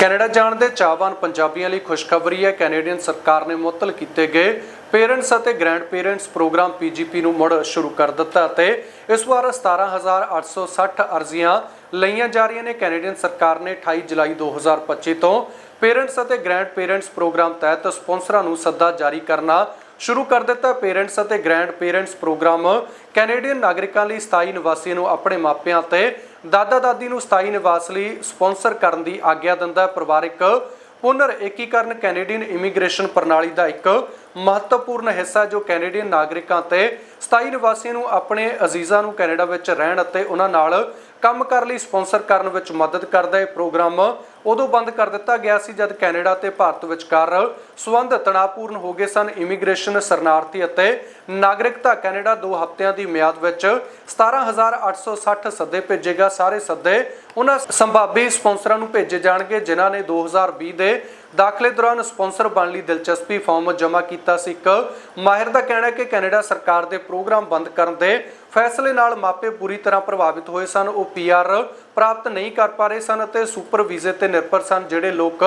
Canada ਜਾਣ ਦੇ ਚਾਹਵਾਨ ਪੰਜਾਬੀਆਂ ਲਈ ਖੁਸ਼ਖਬਰੀ ਹੈ। ਕੈਨੇਡੀਅਨ ਸਰਕਾਰ ਨੇ ਮੁਅੱਤਲ ਕੀਤੇ ਗਏ ਪੇਰੈਂਟਸ ਅਤੇ ਗ੍ਰੈਂਡ ਪੇਰੈਂਟਸ ਪ੍ਰੋਗਰਾਮ ਪੀਜੀਪੀ ਨੂੰ ਮੁੜ ਸ਼ੁਰੂ ਕਰ ਦਿੱਤਾ ਅਤੇ ਇਸ ਵਾਰ 17860 ਅਰਜ਼ੀਆਂ ਲਈਆਂ ਜਾ ਰਹੀਆਂ ਨੇ। ਕੈਨੇਡੀਅਨ ਸਰਕਾਰ ਨੇ 28 ਜੁਲਾਈ 2025 ਤੋਂ ਪੇਰੈਂਟਸ ਅਤੇ ਗ੍ਰੈਂਡ ਪੇਰੈਂਟਸ ਪ੍ਰੋਗਰਾਮ ਤਹਿਤ ਸਪਾਂਸਰਾਂ ਨੂੰ ਸੱਦਾ ਜਾਰੀ ਕਰਨਾ ਸ਼ੁਰੂ ਕਰ ਦਿੱਤਾ ਪੇਰੈਂਟਸ ਅਤੇ ਗ੍ਰੈਂਡ ਪੇਰੈਂਟਸ ਪ੍ਰੋਗਰਾਮ। ਕੈਨੇਡੀਅਨ ਨਾਗਰਿਕਾਂ ਲਈ ਸਥਾਈ ਨਿਵਾਸੀ ਨੂੰ ਆਪਣੇ ਮਾਪਿਆਂ ਤੇ ਦਾਦਾ ਦਾਦੀ ਨੂੰ ਸਥਾਈ ਨਿਵਾਸ ਲਈ ਸਪਾਂਸਰ ਕਰਨ ਦੀ ਆਗਿਆ ਦਿੰਦਾ ਹੈ ਪਰਿਵਾਰਕ ਪੁਨਰ ਏਕੀਕਰਨ ਕੈਨੇਡੀਅਨ ਇਮੀਗ੍ਰੇਸ਼ਨ ਪ੍ਰਣਾਲੀ ਦਾ ਇੱਕ ਮਹੱਤਵਪੂਰਨ ਹਿੱਸਾ ਜੋ ਕੈਨੇਡੀਅਨ ਨਾਗਰਿਕਾਂ ਤੇ ਸਥਾਈ ਨਿਵਾਸੀਆਂ ਨੂੰ ਆਪਣੇ ਅਜ਼ੀਜ਼ਾਂ ਨੂੰ ਕੈਨੇਡਾ ਵਿੱਚ ਰਹਿਣ ਅਤੇ ਉਹਨਾਂ ਨਾਲ ਕੰਮ ਕਰਨ ਲਈ ਸਪਾਂਸਰ ਕਰਨ ਵਿੱਚ ਮਦਦ ਕਰਦਾ ਹੈ ਪ੍ਰੋਗਰਾਮ ਉਦੋਂ ਬੰਦ ਕਰ ਦਿੱਤਾ ਗਿਆ ਸੀ ਜਦ ਕੈਨੇਡਾ ਤੇ ਭਾਰਤ ਵਿਚਕਾਰ ਸਬੰਧ ਤਣਾਅਪੂਰਨ ਹੋ ਗਏ ਸਨ। ਇਮੀਗ੍ਰੇਸ਼ਨ ਸ਼ਰਨਾਰਥੀ ਅਤੇ ਨਾਗਰਿਕਤਾ ਕੈਨੇਡਾ 2 ਹਫ਼ਤਿਆਂ ਦੀ ਮਿਆਦ ਵਿੱਚ 17860 ਸੱਦੇ ਭੇਜੇਗਾ। ਸਾਰੇ ਸੱਦੇ ਉਹਨਾਂ ਸੰਭਾਵੀ ਸਪਾਂਸਰਾਂ ਨੂੰ ਭੇਜੇ ਜਾਣਗੇ, ਜਿਨ੍ਹਾਂ ਨੇ 2020 ਦੇ ਦਾਖਲੇ ਦੌਰਾਨ ਸਪਾਂਸਰ ਬਣ ਲਈ ਦਿਲਚਸਪੀ ਫਾਰਮ ਜਮ੍ਹਾਂ ਕੀਤਾ ਸੀ। ਇੱਕ ਮਾਹਿਰ ਦਾ ਕਹਿਣਾ ਹੈ ਕਿ ਕੈਨੇਡਾ ਸਰਕਾਰ ਦੇ ਪ੍ਰੋਗਰਾਮ ਬੰਦ ਕਰਨ ਦੇ ਫੈਸਲੇ ਨਾਲ ਮਾਪੇ ਪੂਰੀ ਤਰ੍ਹਾਂ ਪ੍ਰਭਾਵਿਤ ਹੋਏ ਸਨ। ਉਹ ਪੀਆਰ ਪ੍ਰਾਪਤ ਨਹੀਂ ਕਰ ਪਾ ਰਹੇ ਸਨ ਅਤੇ ਸੁਪਰ ਵੀਜ਼ੇ ਤੇ ਨਿਰਭਰ ਸਨ, ਜਿਹੜੇ ਲੋਕ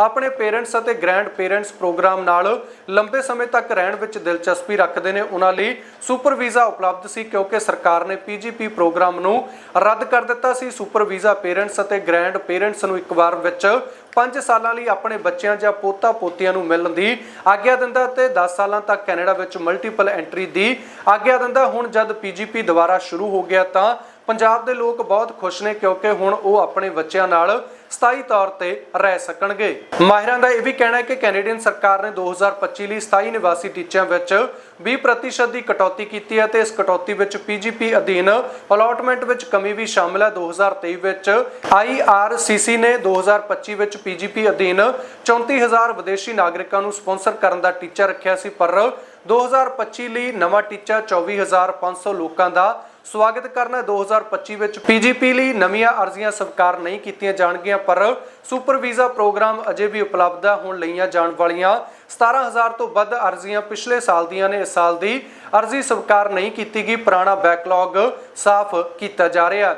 ਆਪਣੇ ਪੇਰੈਂਟਸ ਅਤੇ ਗ੍ਰੈਂਡ ਪੇਰੈਂਟਸ ਪ੍ਰੋਗਰਾਮ ਨਾਲ ਲੰਬੇ ਸਮੇਂ ਤੱਕ ਰਹਿਣ ਵਿੱਚ ਦਿਲਚਸਪੀ ਰੱਖਦੇ ਨੇ। ਉਹਨਾਂ ਲਈ ਸੁਪਰ ਵੀਜ਼ਾ ਉਪਲਬਧ ਸੀ ਕਿਉਂਕਿ ਸਰਕਾਰ ਨੇ ਪੀਜੀਪੀ ਪ੍ਰੋਗਰਾਮ ਨੂੰ ਰੱਦ ਕਰ ਦਿੱਤਾ ਸੀ। ਸੁਪਰ ਵੀਜ਼ਾ ਪੇਰੈਂਟਸ ਅਤੇ ਗ੍ਰੈਂਡ ਪੇਰੈਂਟਸ ਨੂੰ ਇੱਕ ਵਾਰ ਵਿੱਚ 5 ਸਾਲਾਂ ਲਈ ਆਪਣੇ ਬੱਚਿਆਂ ਜਾਂ ਪੋਤਾ ਪੋਤੀਆਂ ਨੂੰ ਮਿਲਣ ਦੀ ਆਗਿਆ ਦਿੰਦਾ ਤੇ 10 ਸਾਲਾਂ ਤੱਕ ਕੈਨੇਡਾ ਵਿੱਚ ਮਲਟੀਪਲ ਐਂਟਰੀ ਦੀ ਆਗਿਆ ਦਿੰਦਾ। ਹੁਣ ਜਦ ਪੀਜੀਪੀ ਦੁਬਾਰਾ ਸ਼ੁਰੂ ਹੋ ਗਿਆ ਤਾਂ ਪੰਜਾਬ ਦੇ ਲੋਕ ਬਹੁਤ ਖੁਸ਼ ਨੇ ਕਿਉਂਕਿ ਹੁਣ ਉਹ ਆਪਣੇ ਬੱਚਿਆਂ ਨਾਲ ਸਥਾਈ ਤੌਰ ਤੇ ਰਹਿ ਸਕਣਗੇ। ਮਾਹਿਰਾਂ ਦਾ ਇਹ ਵੀ ਕਹਿਣਾ ਹੈ ਕਿ ਕੈਨੇਡੀਅਨ ਸਰਕਾਰ ਨੇ 2025 ਲਈ ਸਥਾਈ ਨਿਵਾਸੀ ਟੀਚਿਆਂ ਵਿੱਚ 20% ਦੀ ਕਟੌਤੀ ਕੀਤੀ ਹੈ ਤੇ ਇਸ ਕਟੌਤੀ ਵਿੱਚ ਪੀਜੀਪੀ ਅਧੀਨ ਅਲਾਟਮੈਂਟ ਵਿੱਚ ਕਮੀ ਵੀ ਸ਼ਾਮਲ ਹੈ। 2023 ਵਿੱਚ ਆਈਆਰਸੀਸੀ ਨੇ 2025 ਵਿੱਚ ਪੀਜੀਪੀ ਅਧੀਨ 34000 ਵਿਦੇਸ਼ੀ ਨਾਗਰਿਕਾਂ ਨੂੰ ਸਪਾਂਸਰ ਕਰਨ ਦਾ ਟੀਚਾ ਰੱਖਿਆ ਸੀ, ਪਰ 2025 ਲਈ ਨਵਾਂ ਟੀਚਾ 24500 ਲੋਕਾਂ ਦਾ ਸਵਾਗਤ ਕਰਨਾ ਹੈ। 2025 ਵਿੱਚ ਪੀਜੀਪੀ ਲਈ ਨਵੀਆਂ ਅਰਜ਼ੀਆਂ ਸਵੀਕਾਰ ਨਹੀਂ ਕੀਤੀਆਂ ਜਾਣਗੀਆਂ, ਪਰ ਸੁਪਰ ਵੀਜ਼ਾ ਪ੍ਰੋਗਰਾਮ ਅਜੇ ਵੀ ਉਪਲਬਧ ਹੋਣ ਲਈਆਂ ਜਾਣ ਵਾਲੀਆਂ 17000 ਤੋਂ ਵੱਧ ਅਰਜ਼ੀਆਂ ਪਿਛਲੇ ਸਾਲ ਦੀਆਂ ਨੇ। ਇਸ ਸਾਲ ਦੀ ਅਰਜ਼ੀ ਸਵੀਕਾਰ ਨਹੀਂ ਕੀਤੀ ਗਈ। ਪੁਰਾਣਾ ਬੈਕਲੌਗ ਸਾਫ਼ ਕੀਤਾ ਜਾ ਰਿਹਾ